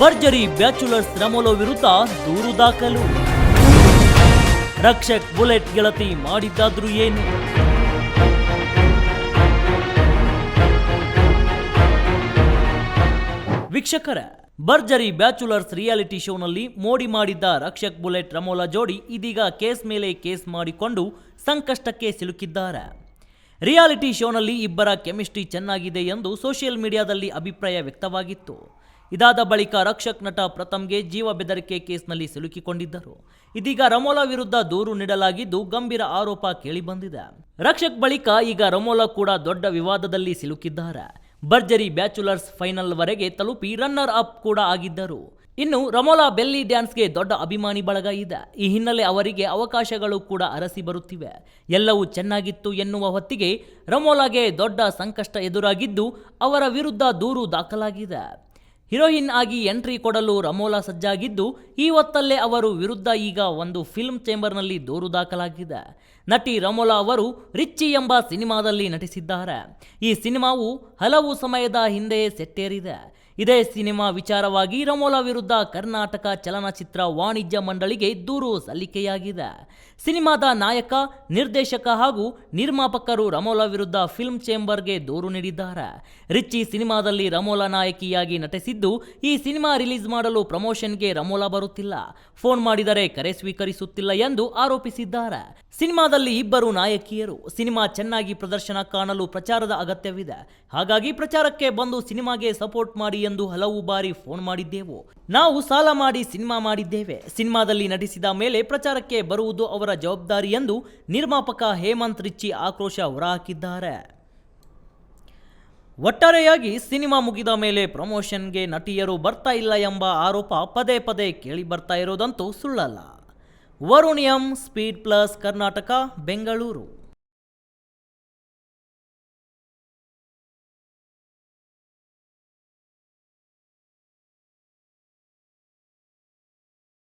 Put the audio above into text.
ಭರ್ಜರಿ ಬ್ಯಾಚುಲರ್ಸ್ ರಮೋಲೋ ವಿರುದ್ಧ ದೂರು ದಾಖಲು. ರಕ್ಷಕ್ ಬುಲೆಟ್ ಗೆಳತಿ ಮಾಡಿದ್ದಾದ್ರೂ ಏನು? ವೀಕ್ಷಕರ, ಭರ್ಜರಿ ಬ್ಯಾಚುಲರ್ಸ್ ರಿಯಾಲಿಟಿ ಶೋನಲ್ಲಿ ಮೋಡಿ ಮಾಡಿದ್ದ ರಕ್ಷಕ್ ಬುಲೆಟ್ ರಮೋಲಾ ಜೋಡಿ ಇದೀಗ ಕೇಸ್ ಮೇಲೆ ಕೇಸ್ ಮಾಡಿಕೊಂಡು ಸಂಕಷ್ಟಕ್ಕೆ ಸಿಲುಕಿದ್ದಾರೆ. ರಿಯಾಲಿಟಿ ಶೋನಲ್ಲಿ ಇಬ್ಬರ ಕೆಮಿಸ್ಟ್ರಿ ಚೆನ್ನಾಗಿದೆ ಎಂದು ಸೋಷಿಯಲ್ ಮೀಡಿಯಾದಲ್ಲಿ ಅಭಿಪ್ರಾಯ ವ್ಯಕ್ತವಾಗಿತ್ತು. ಇದಾದ ಬಳಿಕ ರಕ್ಷಕ್ ನಟ ಪ್ರಥಮ್ಗೆ ಜೀವ ಬೆದರಿಕೆ ಕೇಸ್ನಲ್ಲಿ ಸಿಲುಕಿಕೊಂಡಿದ್ದರು. ಇದೀಗ ರಮೋಲಾ ವಿರುದ್ಧ ದೂರು ನೀಡಲಾಗಿದ್ದು ಗಂಭೀರ ಆರೋಪ ಕೇಳಿಬಂದಿದೆ. ರಕ್ಷಕ್ ಬಳಿಕ ಈಗ ರಮೋಲಾ ಕೂಡ ದೊಡ್ಡ ವಿವಾದದಲ್ಲಿ ಸಿಲುಕಿದ್ದಾರೆ. ಭರ್ಜರಿ ಬ್ಯಾಚುಲರ್ಸ್ ಫೈನಲ್ ವರೆಗೆ ತಲುಪಿ ರನ್ನರ್ ಅಪ್ ಕೂಡ ಆಗಿದ್ದರು. ಇನ್ನು ರಮೋಲಾ ಬೆಲ್ಲಿ ಡ್ಯಾನ್ಸ್ಗೆ ದೊಡ್ಡ ಅಭಿಮಾನಿ ಬಳಗ ಇದೆ. ಈ ಹಿನ್ನೆಲೆ ಅವರಿಗೆ ಅವಕಾಶಗಳು ಕೂಡ ಅರಸಿ ಬರುತ್ತಿವೆ. ಎಲ್ಲವೂ ಚೆನ್ನಾಗಿತ್ತು ಎನ್ನುವ ಹೊತ್ತಿಗೆ ರಮೋಲಾಗೆ ದೊಡ್ಡ ಸಂಕಷ್ಟ ಎದುರಾಗಿದ್ದು ಅವರ ವಿರುದ್ಧ ದೂರು ದಾಖಲಾಗಿದೆ. ಹೀರೋಯಿನ್ ಆಗಿ ಎಂಟ್ರಿ ಕೊಡಲು ರಮೋಲಾ ಸಜ್ಜಾಗಿದ್ದು, ಈ ಹೊತ್ತಲ್ಲೇ ಅವರು ವಿರುದ್ಧ ಈಗ ಒಂದು ಫಿಲ್ಮ್ ಚೇಂಬರ್ನಲ್ಲಿ ದೂರು ದಾಖಲಾಗಿದೆ. ನಟಿ ರಮೋಲಾ ಅವರು ರಿಚ್ಚಿ ಎಂಬ ಸಿನಿಮಾದಲ್ಲಿ ನಟಿಸಿದ್ದಾರೆ. ಈ ಸಿನಿಮಾವು ಹಲವು ಸಮಯದ ಹಿಂದೆಯೇ ಸೆಟ್ಟೇರಿದೆ. ಇದೇ ಸಿನಿಮಾ ವಿಚಾರವಾಗಿ ರಮೋಲಾ ವಿರುದ್ಧ ಕರ್ನಾಟಕ ಚಲನಚಿತ್ರ ವಾಣಿಜ್ಯ ಮಂಡಳಿಗೆ ದೂರು ಸಲ್ಲಿಕೆಯಾಗಿದೆ. ಸಿನಿಮಾದ ನಾಯಕ, ನಿರ್ದೇಶಕ ಹಾಗೂ ನಿರ್ಮಾಪಕರು ರಮೋಲಾ ವಿರುದ್ಧ ಫಿಲ್ಮ್ ಚೇಂಬರ್ಗೆ ದೂರು ನೀಡಿದ್ದಾರೆ. ರಿಚ್ಚಿ ಸಿನಿಮಾದಲ್ಲಿ ರಮೋಲಾ ನಾಯಕಿಯಾಗಿ ನಟಿಸಿದ್ದು, ಈ ಸಿನಿಮಾ ರಿಲೀಸ್ ಮಾಡಲು ಪ್ರಮೋಷನ್ಗೆ ರಮೋಲಾ ಬರುತ್ತಿಲ್ಲ. ಫೋನ್ ಮಾಡಿದರೆ ಕರೆ ಸ್ವೀಕರಿಸುತ್ತಿಲ್ಲ ಎಂದು ಆರೋಪಿಸಿದ್ದಾರೆ. ಸಿನಿಮಾದಲ್ಲಿ ಇಬ್ಬರು ನಾಯಕಿಯರು. ಸಿನಿಮಾ ಚೆನ್ನಾಗಿ ಪ್ರದರ್ಶನ ಕಾಣಲು ಪ್ರಚಾರದ ಅಗತ್ಯವಿದೆ. ಹಾಗಾಗಿ ಪ್ರಚಾರಕ್ಕೆ ಬಂದು ಸಿನಿಮಾಗೆ ಸಪೋರ್ಟ್ ಮಾಡಿ ಎಂದು ಹಲವು ಬಾರಿ ಫೋನ್ ಮಾಡಿದ್ದೆವು. ನಾವು ಸಾಲ ಮಾಡಿ ಸಿನಿಮಾ ಮಾಡಿದ್ದೇವೆ. ಸಿನಿಮಾದಲ್ಲಿ ನಟಿಸಿದ ಮೇಲೆ ಪ್ರಚಾರಕ್ಕೆ ಬರುವುದು ಅವರ ಜವಾಬ್ದಾರಿ ಎಂದು ನಿರ್ಮಾಪಕ ಹೇಮಂತ್ ರಿಚ್ಚಿ ಆಕ್ರೋಶ ಹೊರಹಾಕಿದ್ದಾರೆ. ಒಟ್ಟಾರೆಯಾಗಿ ಸಿನಿಮಾ ಮುಗಿದ ಮೇಲೆ ಪ್ರಮೋಷನ್ಗೆ ನಟಿಯರು ಬರ್ತಾ ಇಲ್ಲ ಎಂಬ ಆರೋಪ ಪದೇ ಪದೇ ಕೇಳಿ ಬರ್ತಾ ಇರೋದಂತೂ ಸುಳ್ಳಲ್ಲ. ವರುಣಿಯಂ ಸ್ಪೀಡ್ ಪ್ಲಸ್ ಕರ್ನಾಟಕ, ಬೆಂಗಳೂರು.